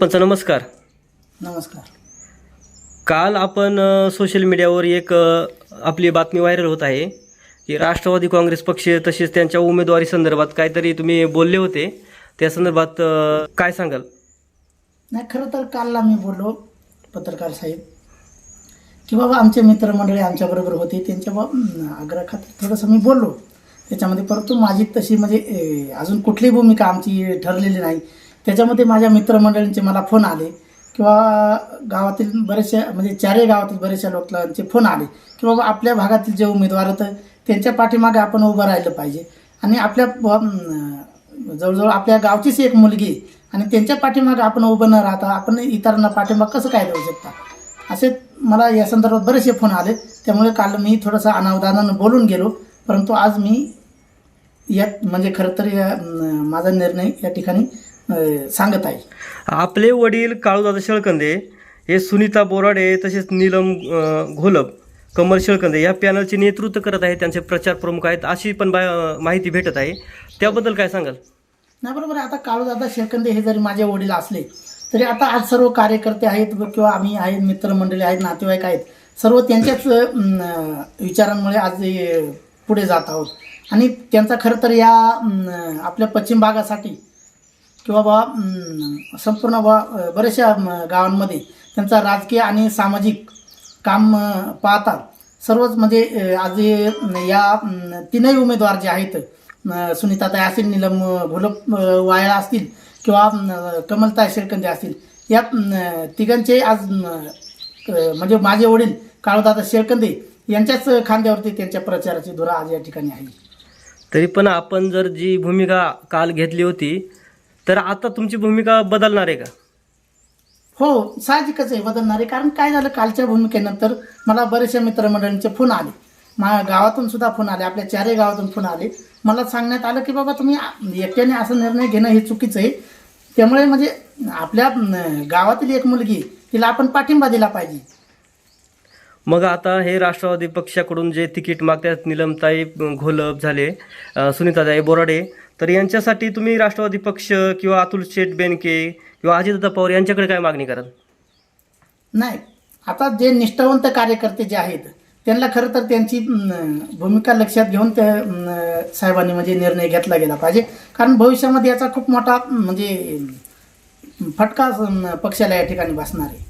पंच नमस्कार. नमस्कार. काल आपण अ, सोशल मीडियावर एक अ, आपली बातमी व्हायरल होत आहे की राष्ट्रवादी काँग्रेस पक्ष तसेच त्यांच्या उमेदवारी संदर्भात काहीतरी तुम्ही बोलले होते. त्या संदर्भात अ, काय सांगाल? नाही खरं तर कालला मी बोललो पत्रकार साहेब की बाबा आमचे मित्रमंडळी आमच्याबरोबर होते. त्यांच्या बा अं, आग्रहाखातर थोडंसं मी बोललो. त्याच्यामध्ये परंतु माझी तशी म्हणजे ए, अजून कुठलीही भूमिका आमची ठरलेली नाही. त्याच्यामध्ये माझ्या मित्रमंडळींचे मला फोन आले किंवा गावातील बरेचशा म्हणजे चारही गावातील बरेचशा लोकांचे फोन आले की बाबा आपल्या भागातील जे उमेदवार होतं त्यांच्या पाठीमागे आपण उभं राहिलं पाहिजे. आणि आपल्या जवळजवळ आपल्या गावचीच एक मुलगी आणि त्यांच्या पाठीमागे आपण उभं न राहता आपण इतरांना पाठिंबा कसं काय देऊ शकता? असे मला या संदर्भात बरेचसे फोन आले. त्यामुळे काल मी थोडंसं अनावधानानं बोलून गेलो परंतु आज मी या म्हणजे खरं तर या, माझा निर्णय या ठिकाणी अं, सांगत आहे. आपले वडील काळूदादा शेळकंदे हे सुनीता बोराडे तसेच नीलम अ, घोलप कमल शेळकंदे या पॅनलचे नेतृत्व करत आहेत. त्यांचे प्रचार प्रमुख आहेत. अशी पण बा- माहिती भेटत आहे. त्याबद्दल काय सांगाल? नाही बरोबर आहे. आता काळूदादा शेळकंदे हे जरी माझे वडील असले तरी आता आज सर्व कार्यकर्ते आहेत किंवा आम्ही आहेत मित्रमंडळी आहेत नातेवाईक आहेत. सर्व त्यांच्याच अं, विचारांमुळे आज हे पुढे जात आहोत. आणि त्यांचा खरं तर या अं, आपल्या पश्चिम भागासाठी किंवा बा संपूर्ण बा बऱ्याचशा गावांमध्ये त्यांचा राजकीय आणि सामाजिक काम पाहतात. पाहता सर्वच म्हणजे आज या तीनही उमेदवार जे आहेत सुनीताताई असतील नीलम घोलप वायळा असतील किंवा कमलताई शेळकंदे असतील या तिघांचे आज म्हणजे माझे वडील काळूदादा शेळकंदे यांच्याच खांद्यावरती त्यांच्या प्रचाराची धुरा आज या ठिकाणी आहे. तरी पण आपण जर जी भूमिका काल घेतली होती तर आता तुमची भूमिका बदलणार आहे का? हो साहजिकच आहे बदलणार आहे. कारण काय झालं कालच्या भूमिकेनंतर मला बरेचशा मित्रमंडळींचे फोन आले. मा गावातून सुद्धा फोन आले आपल्या चारही गावातून फोन आले. मला सांगण्यात आलं की बाबा तुम्ही एकट्याने असा निर्णय घेणं हे चुकीचं आहे. त्यामुळे म्हणजे आपल्या गावातील एक मुलगी तिला आपण पाठिंबा दिला पाहिजे. मग आता हे राष्ट्रवादी पक्षाकडून जे तिकीट मागतात निलमताई घोलप झाले सुनीताताई बोराडे तर यांच्यासाठी तुम्ही राष्ट्रवादी पक्ष किंवा अतुल शेठ बेनके किंवा अजितदादा पवार यांच्याकडे काय मागणी कराल? नाही. आता जे निष्ठावंत कार्यकर्ते जे आहेत त्यांना खरं तर त्यांची भूमिका लक्षात घेऊन त्या साहेबांनी म्हणजे निर्णय घेतला गेला पाहिजे. कारण भविष्यामध्ये याचा खूप मोठा म्हणजे फटका पक्षाला या ठिकाणी बसणार आहे.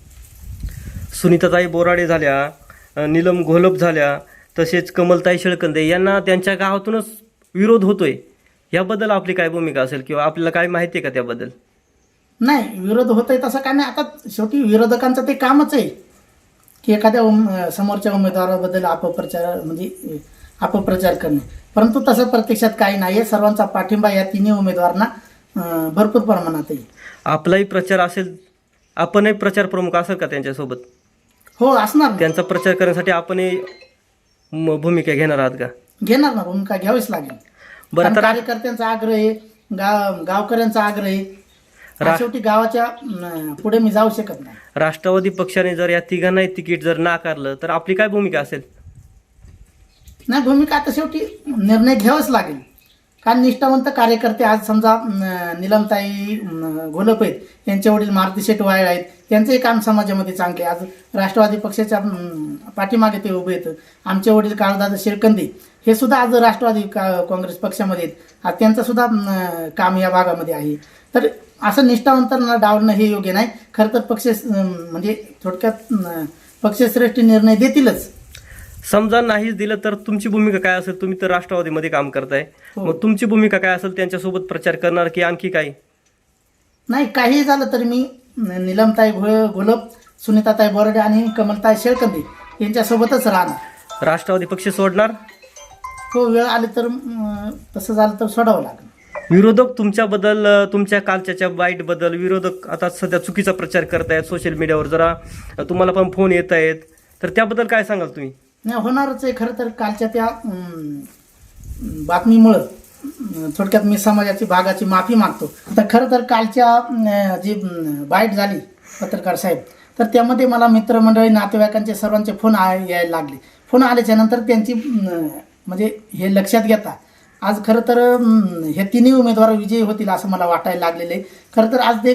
सुनीताताई बोराडे झाल्या नीलम घोलप झाल्या तसेच कमलताई शेळकंदे यांना त्यांच्या गावातूनच विरोध होतोय. याबद्दल आपली काय भूमिका असेल किंवा आपल्याला काय माहिती आहे का त्याबद्दल? नाही विरोध होत आहे तसं काय नाही. आता शेवटी विरोधकांचं ते कामच आहे की एखाद्या उम समोरच्या उमेदवाराबद्दल अपप्रचार म्हणजे अपप्रचार करणे. परंतु तसं प्रत्यक्षात काही नाही आहे सर्वांचा पाठिंबा या तिन्ही उमेदवारांना भरपूर प्रमाणात आहे. आपलाही प्रचार असेल आपणही प्रचार प्रमुख असेल का त्यांच्यासोबत? हो असणार ना. त्यांचा प्रचार करण्यासाठी आपणही म- भूमिका घेणार आहात का? घेणार ना भूमिका घ्यावीच लागेल. बरं कारण कार्यकर्त्यांचा आग्रह आहे गाव गावकऱ्यांचा आग्रह आहे. रा- शेवटी गावाच्या अं, पुढे मी जाऊ शकत नाही. राष्ट्रवादी पक्षाने जर या तिघांनाही तिकीट जर नाकारलं तर आपली काय भूमिका असेल? नाही भूमिका आता शेवटी निर्णय घ्यावाच लागेल. कारण निष्ठावंत कार्यकर्ते आज समजा निलमताई घोलप आहेत यांचे वडील मारुती शेठ वायल आहेत. त्यांचंही काम समाजामध्ये चांगले आहे. आज राष्ट्रवादी पक्षाच्या पाठीमागे ते उभे आहेत. आमचे वडील काळदादा शिरकंदी हे सुद्धा आज राष्ट्रवादी का- काँग्रेस पक्षामध्ये आहेत. आज त्यांचं सुद्धा काम या भागामध्ये आहे. तर असं निष्ठावंतांना डावणं हे योग्य नाही. खरं तर पक्ष म्हणजे थोडक्यात पक्षश्रेष्ठी निर्णय देतीलच. समजा नाहीच दिलं तर तुमची भूमिका काय असेल? तुम्ही तर राष्ट्रवादीमध्ये काम करताय. हो. मग तुमची भूमिका काय असेल त्यांच्यासोबत प्रचार करणार की आणखी काय? नाही काहीही झालं तरी मी निलमताई घो घोलप सुनीताताई बोराडे आणि कमलताई शेळकंदे यांच्यासोबतच राहणार. राष्ट्रवादी पक्ष सोडणार? हो वेळ आली तर तसं झालं तर सोडावं लागेल. विरोधक तुमच्याबद्दल तुमच्या कालच्याच्या बद्दल विरोधक आता सध्या चुकीचा प्रचार करतायत सोशल मीडियावर जरा तुम्हाला पण फोन येत आहेत. तर त्याबद्दल काय सांगाल तुम्ही? नाही होणारच आहे. खरं तर कालच्या त्या बातमीमुळं थोडक्यात मी समाजाची भागाची माफी मागतो. आता खरं तर कालच्या जी बाईट झाली पत्रकार साहेब तर त्यामध्ये मला मित्रमंडळी नातेवाईकांचे सर्वांचे फोन आ यायला लागले. फोन आल्याच्यानंतर त्यांची म्हणजे हे लक्षात घेता आज खरं तर हे तिन्ही उमेदवार विजयी होतील असं मला वाटायला लागलेलं आहे. खरं तर आज ते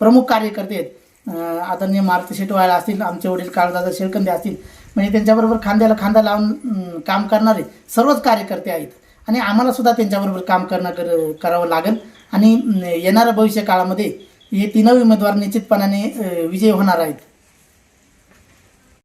प्रमुख कार्यकर्ते आहेत. आदरणीय मारुती शेटवाळा असतील आमचे वडील काळदादा शेळकंदे असतील म्हणजे त्यांच्याबरोबर खांद्याला खांदा लावून काम करणारे सर्वच कार्यकर्ते आहेत. आणि आम्हाला सुद्धा त्यांच्याबरोबर काम करणं कर करावं लागेल. आणि येणाऱ्या भविष्य काळामध्ये हे तीनही उमेदवार निश्चितपणाने विजयी होणार आहेत.